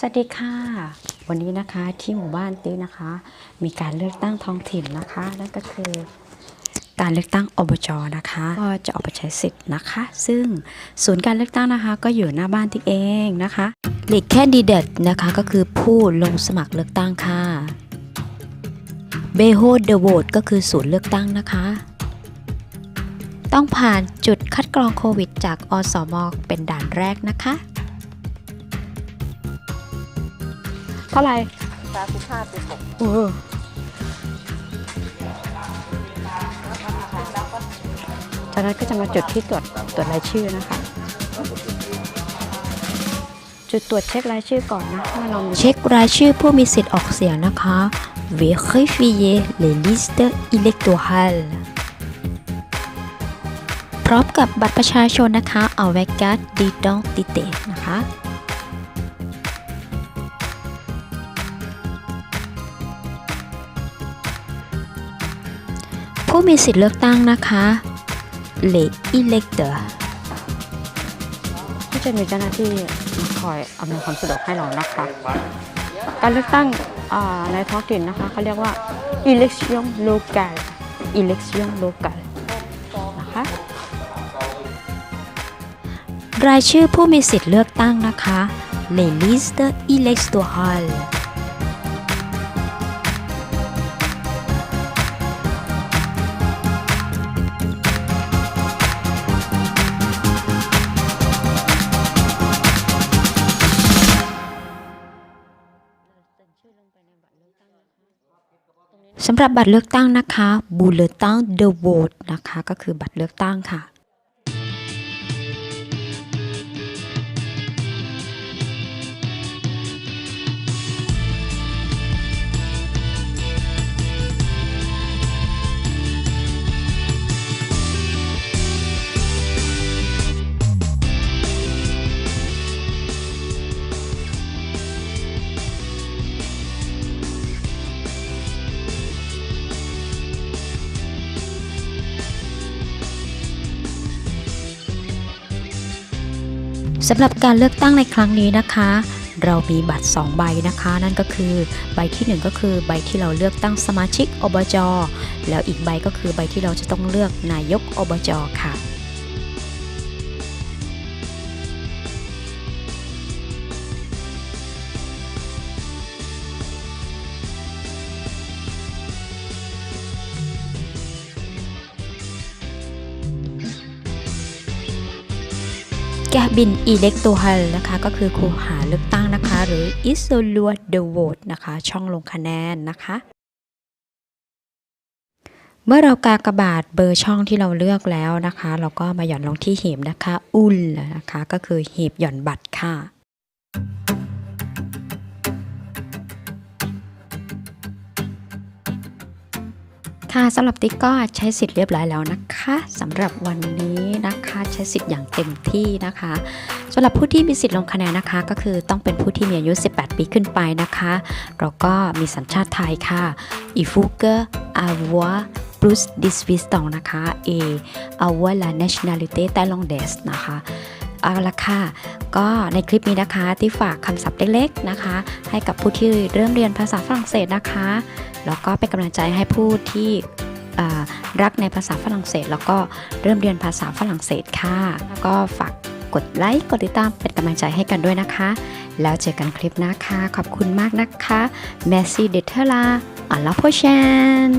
สวัสดีค่ะ วันนี้นะคะที่หมู่บ้านติ๊กนะคะ มีการเลือกตั้งท้องถิ่นนะคะ นั่นก็คือ การเลือกตั้งอบจนะคะ ก็จะออกไปใช้สิทธิ์นะคะ ซึ่งศูนย์การเลือกตั้งนะคะ ก็อยู่หน้าบ้านติ๊กเองนะคะหลีกแค่ดีเดตนะคะก็คือผู้ลงสมัครเลือกตั้งค่ะเบโฮเดอะโหวตก็คือศูนย์เลือกตั้งนะคะ ต้องผ่านจุดคัดกรองโควิด จากอสมเป็นด่านแรกนะคะ เท่าไหร่สามสิบห้าสิบหกเออจากนั้นก็จะมาจุดที่ตรวจตรวจรายชื่อนะคะ จุดตรวจเช็ครายชื่อก่อนนะว่าเรามีเช็ครายชื่อผู้มีสิทธิ์ออกเสียงนะคะ Vérifier les listes électorales พร้อมกับบัตรประชาชนนะคะ avec carte d'identité นะคะ ผู้มีสิทธิ์เลือกตั้งนะคะ les électeurs ก็จะมีเจ้าหน้าที่มาคอยอำนวยความสะดวกให้เรานะคะ การเลือกตั้งอ่าในท้องถิ่นนะคะเขาเรียกว่า election local election local นะคะรายชื่อผู้มีสิทธิ์เลือกตั้งนะคะ les listes électorales สำหรับบัตรเลือกตั้งนะคะ bulletin de vote นะคะ ก็คือบัตรเลือกตั้งค่ะ สำหรับการเลือกตั้งในครั้งนี้นะคะ เรามีบัตร 2 ใบนะคะ นั่นก็คือใบที่ 1 ก็คือใบที่เราเลือกตั้งสมาชิกอบจ แล้วอีกใบก็คือใบที่เราจะต้องเลือกนายกอบจค่ะ แกบินอิเล็กโตฮัลนะคะก็คือคูหาเลือกตั้งนะคะ หรืออิโซลัวเดโวตนะคะ ช่องลงคะแนนนะคะ เมื่อเรากากบาดเบอร์ช่องที่เราเลือกแล้วนะคะ เราก็มาหย่อนลงที่หีบนะคะ อุลนะคะ ก็คือหีบหย่อนบัตรค่ะ ค่ะสำหรับติ๊กก็ใช้สิทธิ์เรียบร้อยแล้วนะคะสำหรับวันนี้นะคะใช้สิทธิ์อย่างเต็มที่นะคะสำหรับผู้ที่มีสิทธิ์ลงคะแนนนะคะ ก็คือต้องเป็นผู้ที่มีอายุ 18 ปีขึ้นไปนะคะแล้วก็มีสัญชาติไทยค่ะ il faut que avoir plus de 18 ans นะคะ et avoir la nationalité thaïlandaise นะคะ เอาละค่ะ ก็ในคลิปนี้นะคะที่ฝากคำศัพท์เล็กๆนะคะ ให้กับผู้ที่เริ่มเรียนภาษาฝรั่งเศสนะคะ แล้วก็เป็นกำลังใจให้ผู้ที่รักในภาษาฝรั่งเศส แล้วก็เริ่มเรียนภาษาฝรั่งเศสค่ะ แล้วก็ฝากกดไลค์กดติดตามเป็นกำลังใจให้กันด้วยนะคะ แล้วเจอกันคลิปหน้าค่ะ ขอบคุณมากนะคะ Merci d'être là à la prochaine